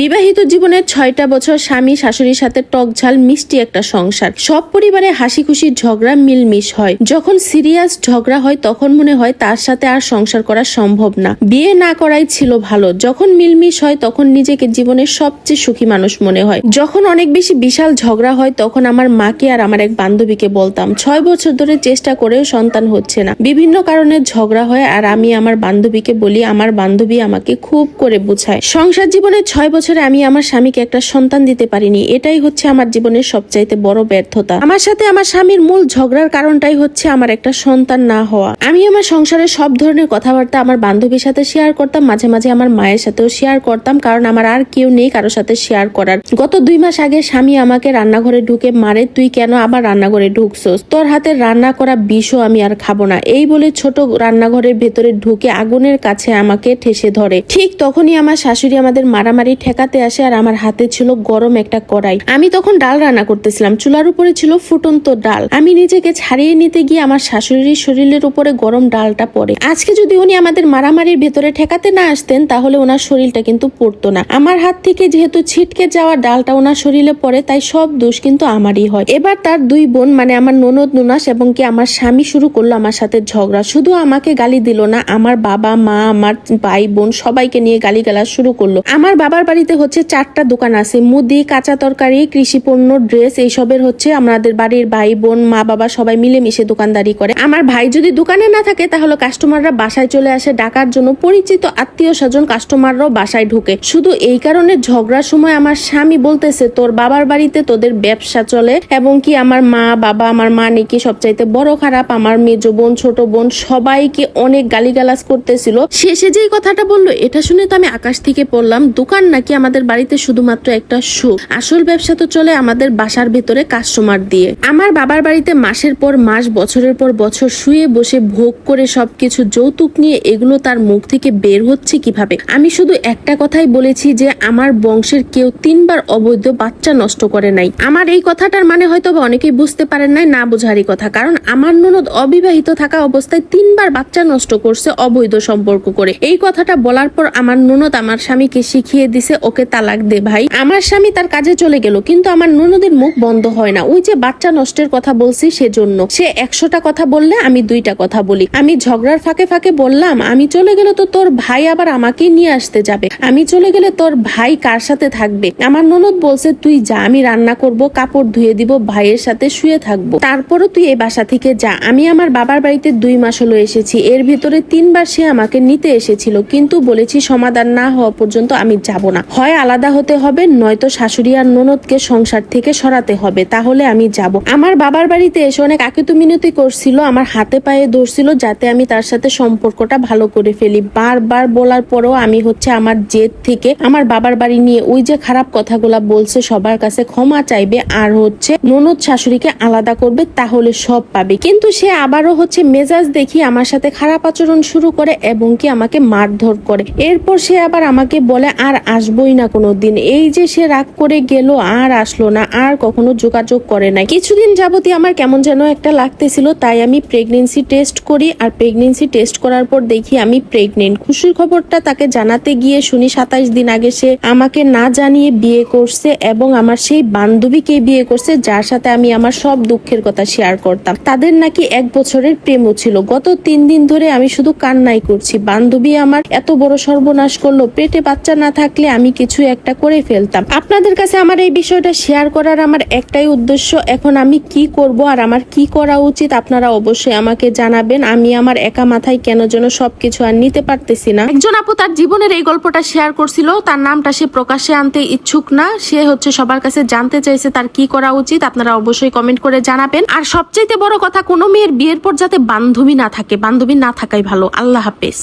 বিবাহিত জীবনের ছয়টা বছর স্বামী শাশুড়ির সাথে টক ঝাল মিষ্টি একটা সংসার। সব পরিবারে হাসি খুশি ঝগড়া মিলমিশ হয়। যখন সিরিয়াস ঝগড়া হয়, তখন মনে হয় তার সাথে আর সংসার করা সম্ভব না। বিয়ে না করাই ছিল ভালো। যখন মিলমিশ হয়, তখন নিজেকে জীবনের সবচেয়ে সুখী মানুষ মনে হয়। যখন অনেক বেশি বিশাল ঝগড়া হয়, তখন আমার মাকে আর আমার এক বান্ধবীকে বলতাম, ছয় বছর ধরে চেষ্টা করেও সন্তান হচ্ছে না। বিভিন্ন কারণে ঝগড়া হয় আর আমি আমার বান্ধবীকে বলি, আমার বান্ধবী আমাকে খুব করে বুঝায়। সংসার জীবনে ছয় বছরে আমি আমার স্বামীকে একটা সন্তান দিতে পারিনি। এটাই হচ্ছে আমার জীবনের সবচাইতে বড় ব্যর্থতা। আমার সাথে আমার স্বামীর মূল ঝগড়ার কারণটাই হচ্ছে আমার একটা সন্তান না হওয়া। আমি আমার সংসারের সব ধরনের কথাবার্তা আমার বান্ধবীর সাথে শেয়ার করতাম, মাঝে মাঝে আমার মায়ের সাথেও শেয়ার করতাম, কারণ আমার আর কেউ নেই কারোর সাথে শেয়ার করার। গত দুই মাস আগে স্বামী আমাকে রান্নাঘরে ঢুকে মারে, তুই কেন আবার রান্নাঘরে ঢুকছোস? তোর হাতে রান্না করা বিষও আমি আর খাব না। এই বলে ছোট রান্নাঘরের ভেতরে ঢুকে আগুনের কাছে আমাকে ঠেসে ধরে। ঠিক তখনই আমার শাশুড়ি আমাদের মারামারি ঠেকাতে আসে আর আমার হাতে ছিল গরম একটা কড়াই। আমি তখন ডাল রান্না করতেছিলাম। চুলার উপরে ছিল ফুটন্ত ডাল। আমি নিজেকে ছাড়িয়ে নিতে গিয়ে আমার শাশুড়ির শরীরের উপরে গরম ডালটা পড়ে। আজকে যদি উনি আমাদের মারামারির ভেতরে ঠেকাতে না আসতেন, তাহলে ওনার শরীরটা কিন্তু পড়তো না। আমার হাত থেকে যেহেতু ছিটকে যাওয়া ডালটা ওনার শরীরে পড়ে, তাই সব দোষ কিন্তু আমারই হয়। এবার তার দুই বোন মানে আমার ননদ নুনাস এবং কি আমার স্বামী শুরু করল আমার সাথে ঝগড়া। শুধু আমাকে গালি দিল না, আমার বাবা, মা, আমার ভাই, বোন সবাইকে নিয়ে গালি গালা শুরু করল। আমার বাবার বাড়িতে হচ্ছে চারটা দোকান আছে। মুদি, কাঁচা তরকারি, কৃষি পণ্য, ড্রেস, এইসবের হচ্ছে আমাদের বাড়ির ভাই, বোন, মা, বাবা সবাই মিলেমিশে দোকানদারি করে। আমার ভাই যদি দোকানে না থাকে তাহলে কাস্টমাররা বাসায় চলে আসে। ডাকার জন্য পরিচিত আত্মীয় স্বজন কাস্টমাররাও বাসায় ঢুকে। শুধু এই কারণে ঝগড়ার সময় আমার স্বামী বলতেছে, তোর বাবার বাড়িতে তোদের ব্যবসা চলে এবং কি আমার মা, বাবা, আমার মা নাকি সবচাইতে বড় খারাপ? আমার মেজ বোন, ছোট বোন সবাইকে অনেক গালিগালাজ করতেছিল। শেষে যেই কথাটা বলল, এটা শুনে তো আমি আকাশ থেকে পড়লাম, দোকান নাকি আমাদের বাড়িতে শুধুমাত্র একটা শো আসল ব্যবসা তো চলে আমাদের বাসার ভেতরে কাস্টমার দিয়ে। আমার বাবার বাড়িতে মাসের পর মাস, বছরের পর বছর শুয়ে বসে ভোগ করে সবকিছু যৌতুক নিয়ে এগুলো তার মুখ থেকে বের হচ্ছে কীভাবে? আমি শুধু একটা কথাই বলেছি যে আমার বংশের কেউ তিনবার অবৈধ বাচ্চা নষ্ট করে নাই। আমার এই কথাটার মানে হয়তো অনেকেই বুঝতে পারেন নাই, না বোঝারই কথা। কারণ আমার ননদ অবিবাহিত থাকা অবস্থায় তিনবার বাচ্চা নষ্ট করছে অবৈধ সম্পর্ক করে। এই কথাটা বলার পর আমার ননদ আমার স্বামীকে শিখিয়ে দিছে ওকে তালাক দে ভাই। আমার স্বামী তার কাজে চলে গেল, কিন্তু আমার ননদের মুখ বন্ধ হয় না। ওই যে বাচ্চা নষ্টের কথা বলছি সেজন্য। সে একশোটা কথা বললে আমি দুইটা কথা বলি। আমি ঝগড়ার ফাঁকে ফাঁকে বললাম, আমি চলে গেলে তো তোর ভাই আবার আমাকে নিয়ে আসতে যাবে। আমি চলে গেলে তোর ভাই কার সাথে থাকবে? আমার ননদ বলছে, তুই যা, আমি রান্না করব, কাপড় ধুয়ে দিব, ভাইয়ের সাথে শুয়ে থাকব। তারপরও তুই এই বাসা থেকে যা। আমি আমার বাবার বাড়িতে দুই মাস হলো এসেছি। এর ভিতরে তিনবার সে আমাকে নিতে এসেছিল, কিন্তু বলেছি সমাধান না হওয়া পর্যন্ত আমি যাব না। হয় আলাদা হতে হবে, নয়তো শাশুড়ি আর ননদকে সংসার থেকে সরাতে হবে। তাহলে আমি যাব। আমার বাবার বাড়িতে এসে অনেক আকিতু মিনতি করছিল, আমার হাতে পায়ে ধরছিল যাতে আমি তার সাথে সম্পর্কটা ভালো করে ফেলি। বারবার বলার পরেও আমি হচ্ছে আমার জেদ থেকে আমার বাবার বাড়ি নিয়ে ওই যে খারাপ কথাগুলা বলছে, সবার কাছে ক্ষমা চাইবে আর হচ্ছে ননদ শাশুড়িকে আলাদা করবে, তাহলে সব পাবে। কিন্তু সে আবারও হচ্ছে মেজাজ দেখি আমার সাথে খারাপ আচরণ শুরু করে এবং কি আমাকে মারধর করে। এরপর সে আবার আমাকে বলে, আর আসবই না কোনো দিন এই যে সে রাগ করে গেল, আর আসলো না, আর কখনো যোগাযোগ করে নাই। কিছুদিন যাবতই আমার কেমন যেন একটা লাগতেছিল, তাই আমি প্রেগনেন্সি টেস্ট করি, আর প্রেগনেন্সি টেস্ট করার পর দেখি আমি প্রেগনেন্ট খুশির খবরটা তাকে জানাতে গিয়ে শুনি সাতাইশ দিন আগে সে আমাকে না জানিয়ে বিয়ে করছে, এবং আমার সেই বান্ধবীকে বিয়ে করছে, যার সাথে আমি আমার সব দুঃখের কথা শেয়ার করতাম। তাদের নাকি এক বছরের প্রেমও ছিল। গত তিন দিন ধরে আমি শুধু কান্নাই করছি। বান্ধবী আমার এত বড় সর্বনাশ করল, পেটে বাচ্চা না থাকলে আমি কিছু একটা করে ফেলতাম। আপনাদের কাছে আমার এই বিষয়টা শেয়ার করার আমার একটাই উদ্দেশ্য, এখন আমি কি করব আর আমার কি করা উচিত আপনারা অবশ্যই আমাকে জানাবেন। আমি আমার একা মাথায় কেন যেন সবকিছু আর নিতে পারতেছি না। একজন আপু তার জীবনের এই গল্পটা শেয়ার করছিল, তার নামটা সে প্রকাশ্যে আনতে ইচ্ছুক না, সে হচ্ছে সবার কাছে জানতে চাইছে তার কি করা উচিত, আপনারা অবশ্যই কমেন্ট করে জানাবেন। আর সবচাইতে বড় কথা, কোনো মেয়ের বিয়ের পর যাতে বান্ধবী না থাকে, বান্ধবী না থাকাই ভালো। আল্লাহ হাফেজ।